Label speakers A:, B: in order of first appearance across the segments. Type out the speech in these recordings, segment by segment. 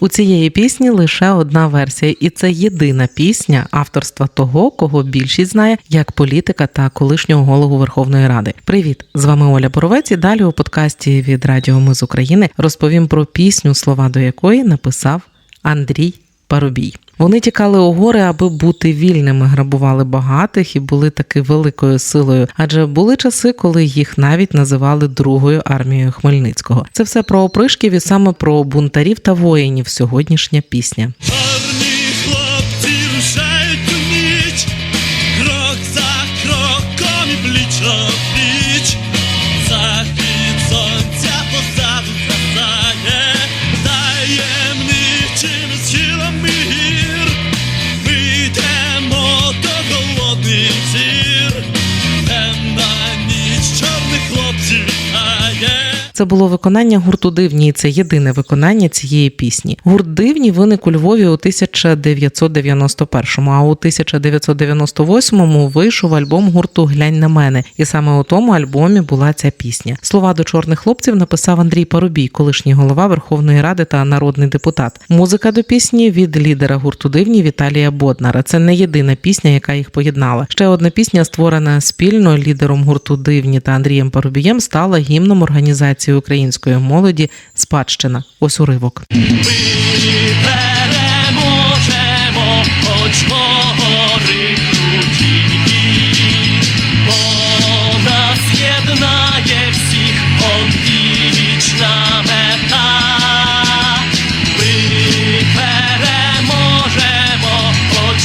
A: У цієї пісні лише одна версія, і це єдина пісня авторства того, кого більшість знає як політика та колишнього голову Верховної Ради. Привіт! З вами Оля Боровець. І далі у подкасті від Радіо Ми з України розповім про пісню, слова до якої написав Андрій Парубій. Вони тікали у гори, аби бути вільними, грабували багатих і були таки великою силою. Адже були часи, коли їх навіть називали другою армією Хмельницького. Це все про опришків і саме про бунтарів та воїнів. Сьогоднішня пісня. Це було виконання гурту Дивні, і це єдине виконання цієї пісні. Гурт Дивні виник у Львові у 1991-му, а у 1998-му вийшов альбом гурту Глянь на мене, і саме у тому альбомі була ця пісня. Слова до чорних хлопців написав Андрій Парубій, колишній голова Верховної Ради та народний депутат. Музика до пісні від лідера гурту Дивні Віталія Боднара. Це не єдина пісня, яка їх поєднала. Ще одна пісня, створена спільно лідером гурту Дивні та Андрієм Парубієм, стала гімном організації української молоді Спадщина. Ось уривок.
B: Ми переможемо, хоч гори бо нас єднає всіх одвічна мета. Переможемо, хоч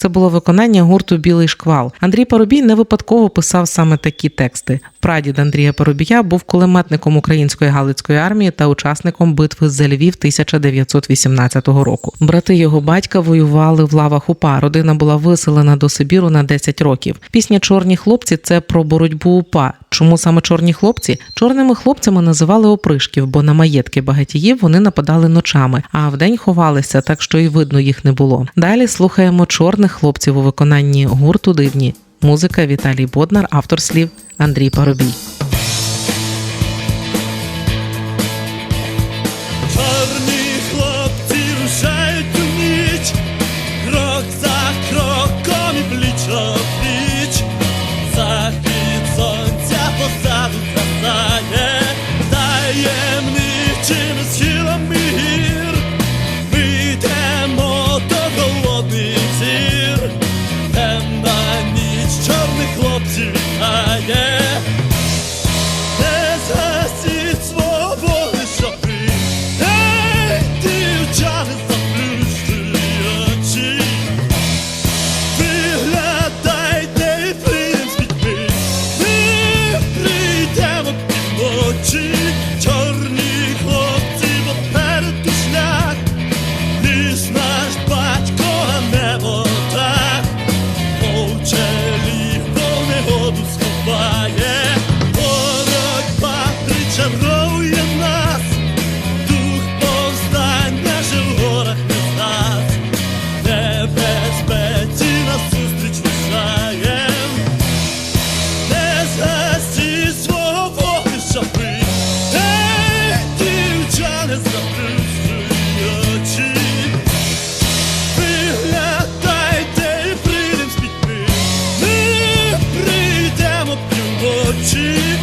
A: Це було виконання гурту Білий шквал. Андрій Парубій не випадково писав саме такі тексти. Прадід Андрія Парубія був кулеметником української галицької армії та учасником битви за Львів 1918 року. Брати його батька воювали в лавах УПА. Родина була виселена до Сибіру на 10 років. Пісня Чорні хлопці це про боротьбу УПА. Чому саме чорні хлопці? Чорними хлопцями називали опришків, бо на маєтки багатіїв вони нападали ночами, а вдень ховалися, так що і видно їх не було. Далі слухаємо чорних хлопців у виконанні гурту дивні. Музика Віталій Боднар, автор слів Андрій Парубій.
B: Таємничими схилами ніч чорних хлопців. Не 是。